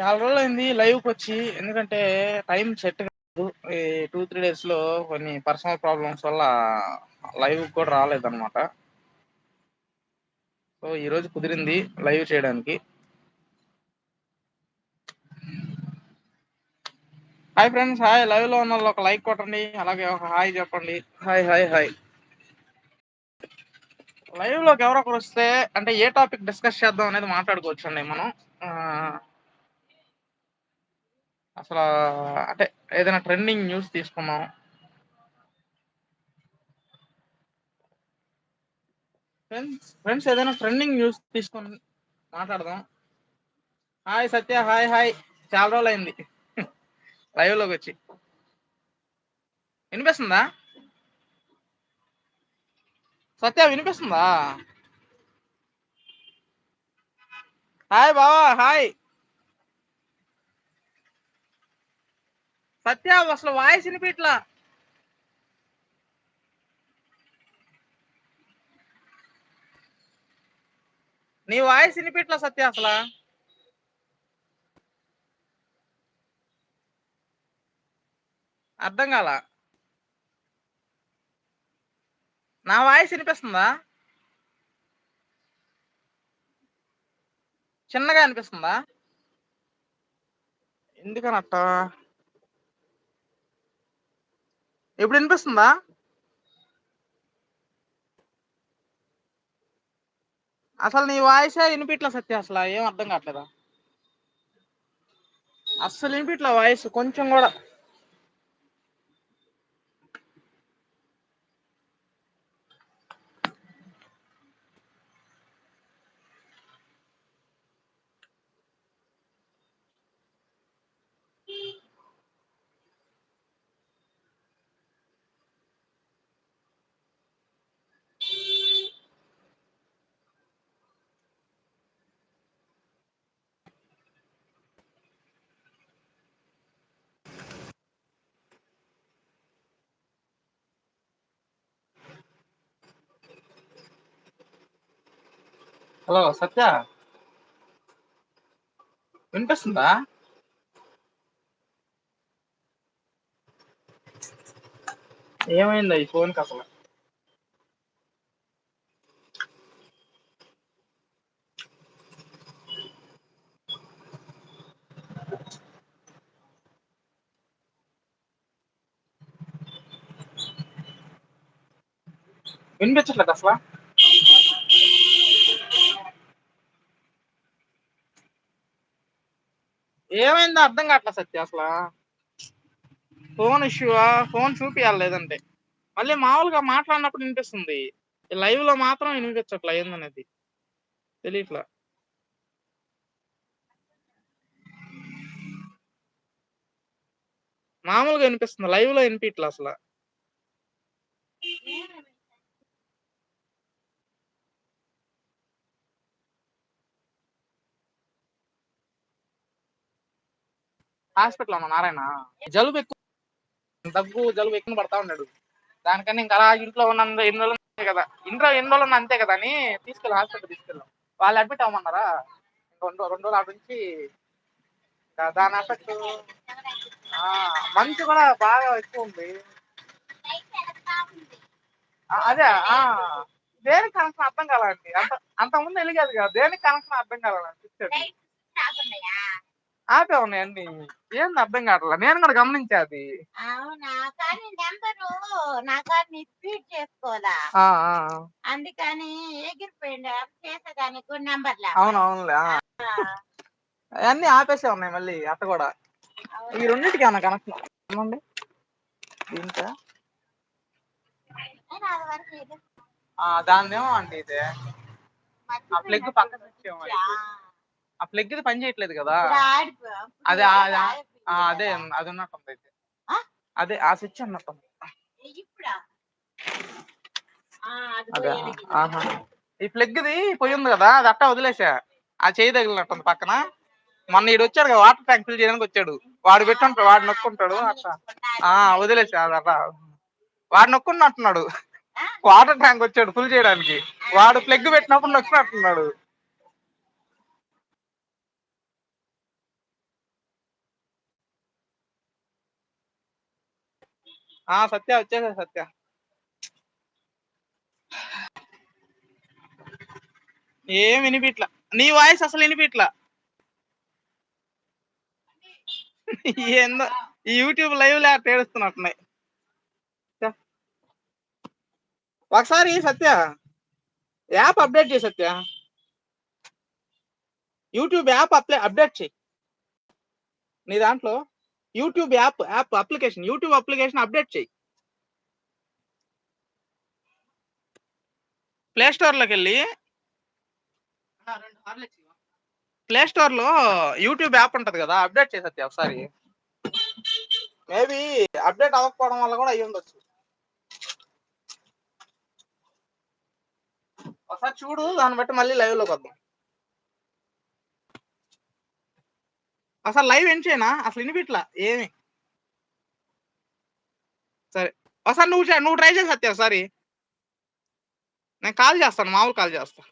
చాలా రోజులు అయింది లైవ్కి వచ్చి. ఎందుకంటే టైం సెట్ కాదు. ఈ టూ త్రీ డేస్లో కొన్ని పర్సనల్ ప్రాబ్లమ్స్ వల్ల లైవ్ కూడా రాలేదన్నమాట. సో ఈ రోజు కుదిరింది లైవ్ చేయడానికి. హాయ్ ఫ్రెండ్స్ హాయ్ లైవ్లో ఉన్న వాళ్ళు ఒక లైక్ కొట్టండి. అలాగే ఒక హాయ్ చెప్పండి. హాయ్ హాయ్ హాయ్ లైవ్లోకి ఎవరో ఒకరు వస్తే అంటే ఏ టాపిక్ డిస్కస్ చేద్దాం అనేది మాట్లాడుకోవచ్చు అండి మనం అసలు అంటే ఏదైనా ట్రెండింగ్ న్యూస్ తీసుకున్నాం ఫ్రెండ్స్ ఫ్రెండ్స్ ఏదైనా ట్రెండింగ్ న్యూస్ తీసుకొని మాట్లాడదాం. హాయ్ సత్య హాయ్ హాయ్ చాలా రోజులు అయింది లైవ్ లోకి వచ్చి. వినిపిస్తుందా? సత్య వినిపిస్తుందా? హాయ్ బావా హాయ్. సత్య అసలు వాయిస్ వినిపిట్లా నీ వాయిస్ వినిపిట్లా సత్య అసలు? అర్థం కాల? నా వాయిస్ వినిపిస్తుందా? చిన్నగా అనిపిస్తుందా? ఎందుకనట్ట? ఇప్పుడు వినిపిస్తుందా? అసలు నీ వాయిసే వినిపిట్లా సత్య అసలు ఏం అర్థం కావట్లేదా? అస్సలు వినిపిట్లా వాయిస్ కొంచెం కూడా. హలో సత్య. వినిపిస్తుందా? ఏమైంది ఈ ఫోన్కి అసలు? వినిపించట్లేదు అసలు? ఏమైందో అర్థం కావట్లేదు సత్య అసలు? ఫోన్ ఇష్యూవా ఫోన్ చూపియాలి లేదంటే. మళ్ళీ మామూలుగా మాట్లాడినప్పుడు వినిపిస్తుంది. లైవ్లో మాత్రం వినిపించట్లా ఏందనేది? తెలియట్లా మామూలుగా వినిపిస్తుంది. లైవ్లో వినిపించట్లా అసలు? హాస్పిటల్ అమ్మా నారాయణ? జలుబు ఎక్కువ దగ్గు జలుబు ఎక్కువ పడతా ఉన్నాడు. దానికని ఇంకా అలా ఇంట్లో ఉన్న ఎన్ని రోజులు కదా. ఇంట్లో ఎన్ని రోజులు అంతే కదా అని తీసుకెళ్ళి హాస్పిటల్ తీసుకెళ్ళాం. వాళ్ళు అడ్మిట్ అవ్వమన్నారా? రెండు రెండు రోజులు నుంచి దాని ఎఫెక్ట్ మంచు కూడా బాగా ఎక్కువ ఉంది. అదే ఆ, దేనికి కనెక్షన్ అర్థం కాలండి అంత అంత ముందు కాదు కదా దేనికి కనెక్షన్ అర్థం కాలని ఆపే ఉన్నాయి అన్ని. ఏంది అర్థం కావట్లా? నేను కూడా గమనించా అది అవునా? కానీ నెంబరు చేసుకోవాలా? అందుకని ఎగిరిపోయింది చేసేదానికి కూడా నెంబర్ లే అవును అవునులే ఆ. అవన్నీ ఆపేసే ఉన్నాయి మళ్ళీ అట్ట కూడా. ఈ రెండింటికి ఏమన్నా కనెక్షన్ ఏమండి? దీంతో దానిదేమో అండి ఇది. ఆ ప్లగ్ పక్కన ఇది. ఆ ప్లగ్ ఇది పని చేయట్లేదు కదా. అదే అది అదే ఉన్నట్టుంది అయితే. ఆ? అదే ఆ స్విచ్ ఉన్నట్టుంది. అదే ఆహా. ఈ ప్లగ్ ది పోయి ఉంది కదా అది అట్టా వదిలేసా. ఆ చేయి తగిలినట్టుంది పక్కన. మొన్న ఈడు వచ్చాడు కదా వాటర్ ట్యాంక్ ఫిల్ చేయడానికి వచ్చాడు. వాడు పెట్టుంటాడు వాడు నొక్కుంటాడు అట్లా ఆ వదిలేసా అది అట్లా వాడు నొక్కున్నట్టున్నాడు వాటర్ ట్యాంక్ వచ్చాడు ఫుల్ చేయడానికి. వాడు ప్లగ్ పెట్టినప్పుడు నొక్కినట్టున్నాడు. ఆ సత్య వచ్చేసా సత్య. ఏం వినిపిట్లా? నీ వాయిస్ అసలు వినిపిట్లా? ఏందో ఈ యూట్యూబ్ లైవ్ లే అట్ట ఏడుస్తున్నట్టున్నాయి. ఒకసారి సత్య యాప్ అప్డేట్ చేయి సత్య. యూట్యూబ్ యాప్ అప్లే అప్డేట్ చేయి. నీ దాంట్లో YouTube app app application YouTube application update చేయి ప్లే స్టోర్లోకి వెళ్ళి ప్లే స్టోర్లో యూట్యూబ్ యాప్ ఉంటది కదా అప్డేట్ చేసేది ఒకసారి. మేబీ అప్డేట్ అవ్వకపోవడం వల్ల కూడా అయ్యి ఉండొచ్చు. ఒకసారి చూడు దాన్ని బట్టి మళ్ళీ లైవ్లోకి వద్దాం అసలు లైవ్ ఏం చేయనా? అసలు వినిపిట్లా? ఏమి? సరే. ఒకసారి నువ్వు నువ్వు ట్రై చేసి సత్య ఒకసారి. నేను కాల్ చేస్తాను మామూలు కాల్ చేస్తాను